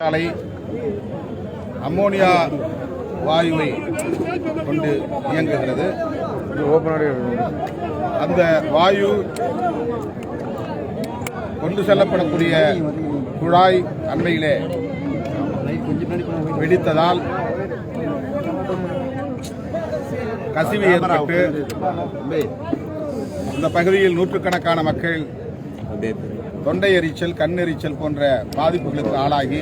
ஆலை அம்மோனியா வாயுவை கொண்டு இயங்குகிறது. அந்த வாயு கொண்டு செல்லப்படக்கூடிய குழாய் அண்மையிலே வெடித்ததால் கசிவு ஏற்பட்டு இந்த பகுதியில் நூற்றுக்கணக்கான மக்கள் தொண்டை எரிச்சல் கண் எரிச்சல் போன்ற பாதிப்புகளுக்கு ஆளாகி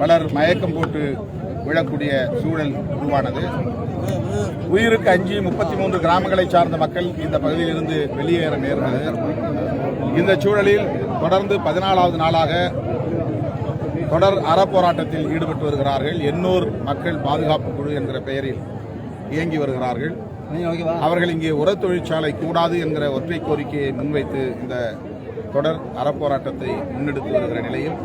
பலர் மயக்கம் போட்டு விழக்கூடிய சூழல் உருவானது. உயிருக்கு அஞ்சு முப்பத்தி மூன்று கிராமங்களை சார்ந்த மக்கள் இந்த பகுதியிலிருந்து வெளியேற நேர்ந்தது. இந்த சூழலில் தொடர்ந்து பதினாலாவது நாளாக தொடர் அறப்போராட்டத்தில் ஈடுபட்டு வருகிறார்கள். எண்ணூர் மக்கள் பாதுகாப்பு குழு என்கிற பெயரில் இயங்கி வருகிறார்கள். அவர்கள் இங்கே உர தொழிற்சாலை கூடாது என்கிற ஒற்றை கோரிக்கையை முன்வைத்து இந்த தொடர் அறப்போராட்டத்தை முன்னெடுத்து வருகிற நிலையில்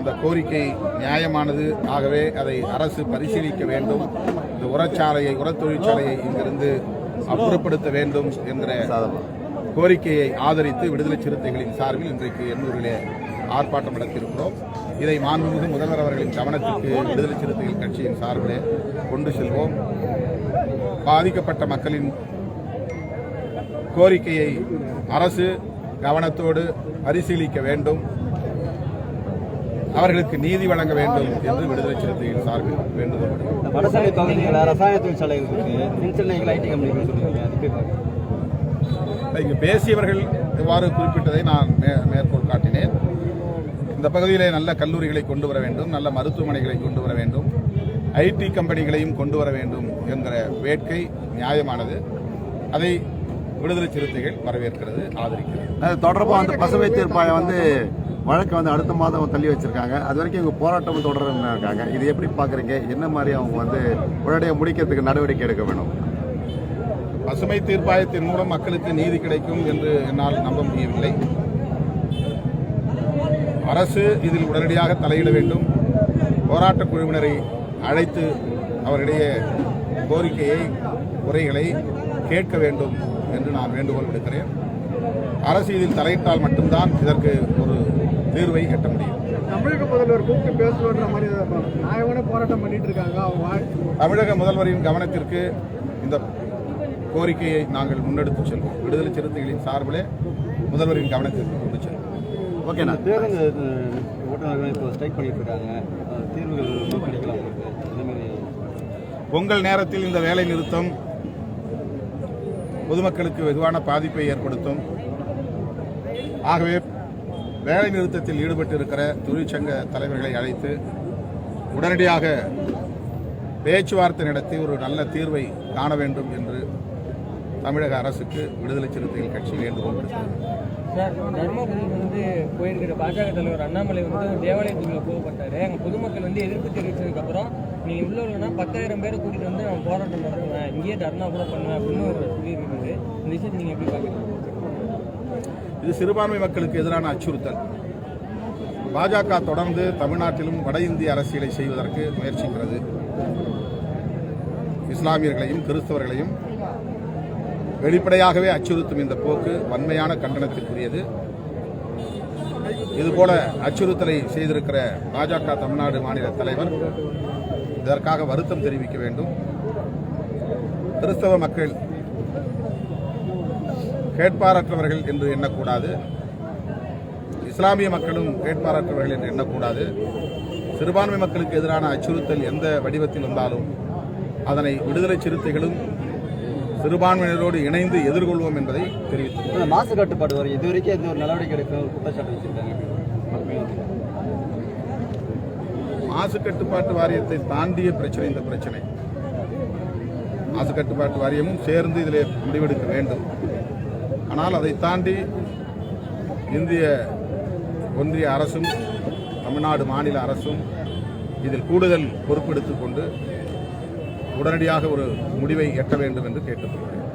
அந்த கோரிக்கை நியாயமானது. ஆகவே அதை அரசு பரிசீலிக்க வேண்டும். இந்த உரச்சாலையை உர தொழிற்சாலையை இங்கிருந்து அப்புறப்படுத்த வேண்டும் என்கிற கோரிக்கையை ஆதரித்து விடுதலை சிறுத்தைகளின் சார்பில் இன்றைக்கு எண்ணூரிலே ஆர்ப்பாட்டம் நடத்தியிருக்கிறோம். இதை மாண்புமிகு முதல்வர் அவர்களின் கவனத்திற்கு விடுதலை சிறுத்தைகள் கட்சியின் சார்பிலே கொண்டு செல்வோம். பாதிக்கப்பட்ட மக்களின் கோரிக்கையை அரசு கவனத்தோடு பரிசீலிக்க வேண்டும். அவர்களுக்கு நீதி வழங்க வேண்டும் என்று விடுதலை சிறுத்தைகள் சார்பில். இந்த வடசென்னை பகுதிகளில் ரசாயன தொழிற்சாலைகள் இருக்கு மின்சென்னைகள் ஐடி கம்பெனி சொல்லுவாங்க. இங்கு பேசியவர்கள் இவ்வாறு குறிப்பிட்டதை நான் மே- மேற்கோள் காட்டினேன். இந்த பகுதியிலே நல்ல கல்லூரிகளை கொண்டு வர வேண்டும் நல்ல மருத்துவமனைகளை கொண்டு வர வேண்டும் ஐடி கம்பெனிகளையும் கொண்டு வர வேண்டும் என்கிற வேட்கை நியாயமானது. அதை விடுதலை சிறுத்தைகள் வரவேற்கிறது ஆதரிக்கிறது. அது தொடர்பாக அந்த பசுமை தீர்ப்பாயம் வந்து வழக்கு வந்து அடுத்த மாதம் தள்ளி வச்சிருக்காங்க. அது வரைக்கும் இவங்க போராட்டம் தொடர்ந்து இருக்காங்க இது எப்படி பாக்குறீங்க என்ன மாதிரி அவங்க வந்து உடனடியாக முடிக்கிறதுக்கு நடவடிக்கை எடுக்க வேணும்? பசுமை தீர்ப்பாயத்தின் மூலம் மக்களுக்கு நீதி கிடைக்கும் என்று என்னால் நம்ப முடியவில்லை. அரசு இதில் உடனடியாக தலையிட வேண்டும். போராட்டக் குழுவினரை அழைத்து அவருடைய கோரிக்கையை குறைகளை கேட்க வேண்டும் என்று நான் வேண்டுகோள் விடுக்கிறேன். அரசு இதில் தலையிட்டால் மட்டும்தான் இதற்கு ஒரு தீர்வை எட்ட முடியும். தமிழக முதல்வர் கூப்பிட்டு பேசணுன்ற மாதிரி நியாயமான போராட்டம் பண்ணிட்டு இருக்காங்க தமிழக முதல்வரின் கவனத்திற்கு இந்த கோரிக்கையை நாங்கள் முன்னெடுத்து செல்வோம். விடுதலை சிறுத்தைகளின் சார்பிலே முதல்வரின் கவனத்திற்கு கொண்டு செல்வோம். ஓகேண்ணா அஹ், ஓட்டுநர்கள் இப்போ ஸ்ட்ரைக் பண்ணிட்டு இருக்காங்க. தீர்வுகள் பொங்கல் நேரத்தில் இந்த வேலை நிறுத்தம் பொதுமக்களுக்கு வெகுவான பாதிப்பை ஏற்படுத்தும். ஆகவே வேலை நிறுத்தத்தில் ஈடுபட்டு இருக்கிற தொழிற்சங்க தலைவர்களை அழைத்து உடனடியாக பேச்சுவார்த்தை நடத்தி ஒரு நல்ல தீர்வை காண வேண்டும் என்று தமிழக அரசுக்கு விடுதலை சிறுத்தைகள் கட்சி வேண்டுகோள் விடுக்கிறது சார் தர்மபுரி வந்து போயிருக்கிற பாஜக தலைவர் அண்ணாமலை வந்து ஒரு தேவாலயத்துக்குள்ள போகப்பட்டாரு அங்க பொதுமக்கள் வந்து எதிர்ப்பு தெரிவித்ததுக்கு அப்புறம் நீங்க உள்ள பத்தாயிரம் பேரை கூட்டிட்டு வந்து நான் போராட்டம் நடத்துவேன். இங்கேயே தர்ணா கூட பண்ணுவேன். அப்படின்னு ஒரு சொல்லியிருக்கிறது இந்த விஷயத்தை நீங்க எப்படி பாக்குறீங்க இது சிறுபான்மை மக்களுக்கு எதிரான அச்சுறுத்தல். பாஜக தொடர்ந்து தமிழ்நாட்டிலும் வட இந்திய அரசியலை செய்வதற்கு முயற்சிக்கிறது. இஸ்லாமியர்களையும் கிறிஸ்தவர்களையும் வெளிப்படையாகவே அச்சுறுத்தும் இந்த போக்கு வன்மையான கண்டனத்திற்குரியது. இதுபோல அச்சுறுத்தலை செய்திருக்கிற பாஜக தமிழ்நாடு மாநில தலைவர் இதற்காக வருத்தம் தெரிவிக்க வேண்டும். கிறிஸ்தவ மக்கள் கேட்பாரற்றவர்கள் என்று எண்ணக்கூடாது. இஸ்லாமிய மக்களும் கேட்பாரற்றவர்கள் என்று எண்ணக்கூடாது. சிறுபான்மை மக்களுக்கு எதிரான அச்சுறுத்தல் எந்த வடிவத்தில் வந்தாலும் அதனை விடுதலை சிறுத்தைகளும் சிறுபான்மையினரோடு இணைந்து எதிர்கொள்வோம் என்பதை தெரிவித்தது மாசு கட்டுப்பாடு வரும். இது வரைக்கும் எந்த ஒரு நடவடிக்கை எடுக்க குற்றச்சாட்டு வச்சிருக்காங்க? மாசு கட்டுப்பாட்டு வாரியத்தை தாண்டிய பிரச்சனை இந்த பிரச்சனை. மாசு கட்டுப்பாட்டு வாரியமும் சேர்ந்து இதில் முடிவெடுக்க வேண்டும். ஆனால் அதை தாண்டி இந்திய ஒன்றிய அரசும் தமிழ்நாடு மாநில அரசும் இதில் கூடுதல் பொறுப்பெடுத்துக் கொண்டு உடனடியாக ஒரு முடிவை எட்ட வேண்டும் என்று கேட்டுக்கொள்கிறேன்.